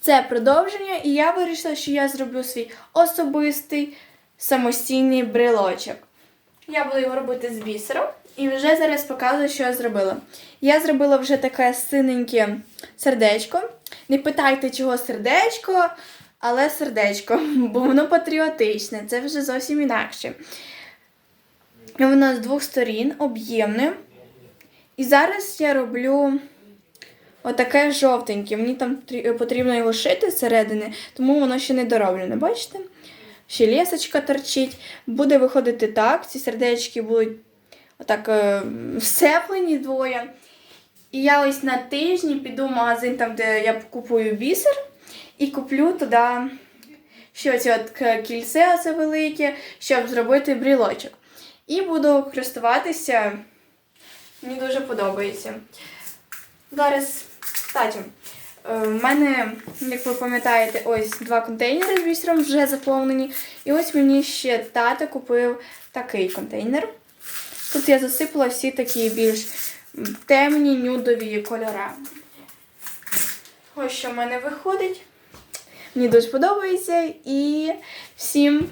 це продовження, і я вирішила, що я зроблю свій особистий самостійний брелочок. Я буду його робити з бісером, і вже зараз показую, що я зробила. Я зробила вже таке синеньке сердечко. Не питайте, чого сердечко, але сердечко, бо воно патріотичне, це вже зовсім інакше. Воно з двох сторін об'ємне. І зараз я роблю отаке жовтеньке. Мені там потрібно його шити зсередини, тому воно ще не дороблене. Бачите? Ще лісочка торчить. Буде виходити так. Ці сердечки будуть отак е, всеплені двоє. І я ось на тижні піду в магазин, там, де я купую бісер, і куплю туди ще оці от кільце оце велике, щоб зробити брілочок. І буду користуватися. Мені дуже подобається. Зараз, кстати, е, в мене, як ви пам'ятаєте, ось два контейнери з бісером вже заповнені. І ось мені ще тато купив такий контейнер. Тут я засипала всі такі більш темні нюдові кольори. Ось що в мене виходить. Мені дуже подобається і всім